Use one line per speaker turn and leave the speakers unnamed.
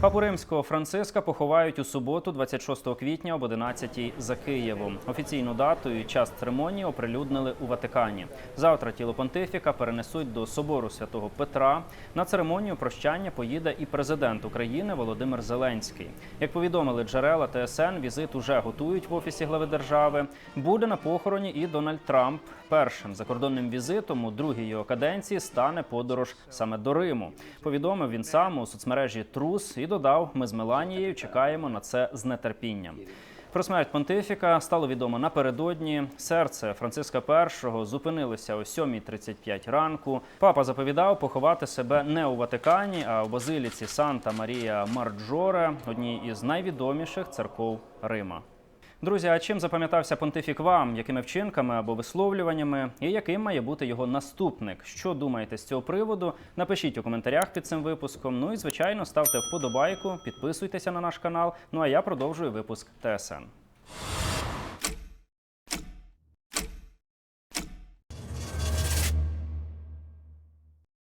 Папу римського Франциска поховають у суботу, 26 квітня об 11 за Києвом. Офіційну дату і час церемонії оприлюднили у Ватикані. Завтра тіло понтифіка перенесуть до собору святого Петра. На церемонію прощання поїде і президент України Володимир Зеленський. Як повідомили джерела ТСН, візит уже готують в офісі глави держави. Буде на похороні і Дональд Трамп. Першим закордонним візитом у другій його каденції стане подорож саме до Риму. Повідомив він сам у соцмережі Трус і додав: ми з Меланією чекаємо на це з нетерпінням. Про смерть понтифіка стало відомо напередодні. Серце Франциска І зупинилося о 7.35 ранку. Папа заповідав поховати себе не у Ватикані, а в базиліці Санта Марія Марджоре, одній із найвідоміших церков Рима. Друзі, а чим запам'ятався понтифік вам? Якими вчинками або висловлюваннями? І яким має бути його наступник? Що думаєте з цього приводу? Напишіть у коментарях під цим випуском. Ну і звичайно, ставте вподобайку, підписуйтеся на наш канал. Ну а я продовжую випуск ТСН.